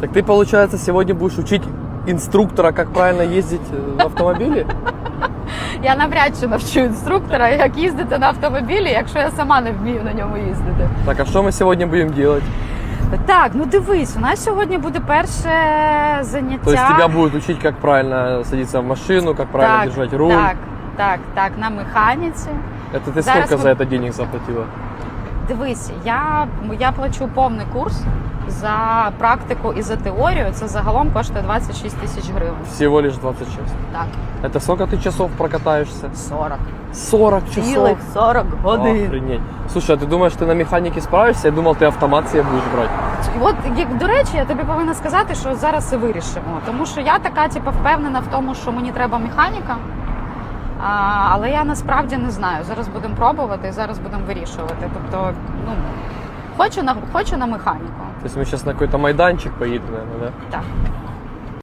Так ты, получается, сегодня будешь учить инструктора, как правильно ездить э, на автомобиле? Я навряд чи навчу інструктора, як їздити на автомобілі, якщо я сама не вмію на ньому їздити. Так, а что мы сегодня будем делать? Так, ну дивись, у нас сьогодні буде перше заняття. То есть тебя будут учить, как правильно садиться в машину, как правильно так, держать руль. Так, так, так, на механіці. Это ты Зараз сколько мы- за это денег заплатила? Дивись, я, я плачу повний курс за практику і за теорію. Це загалом коштує 26 тисяч гривень. Всего лишь 26. Так, Это сколько ты часов прокатаешься? 40. 40 часов. Цілих 40 годин. Охренеть. Слушай, а ты думаешь, ты на механике справишься? Я думал, ты автомат себе будешь брать. І От як до речі, я тобі повинна сказати, що зараз це вирішимо. Тому що я така, типу, впевнена в тому, що мені треба механіка. А, але я насправді не знаю. Зараз будемо пробувати і зараз будемо вирішувати. Тобто, ну хочу на хочу на механіку. То есть зараз сейчас на какой-то майданчик поїдемо, наверное, да? Так.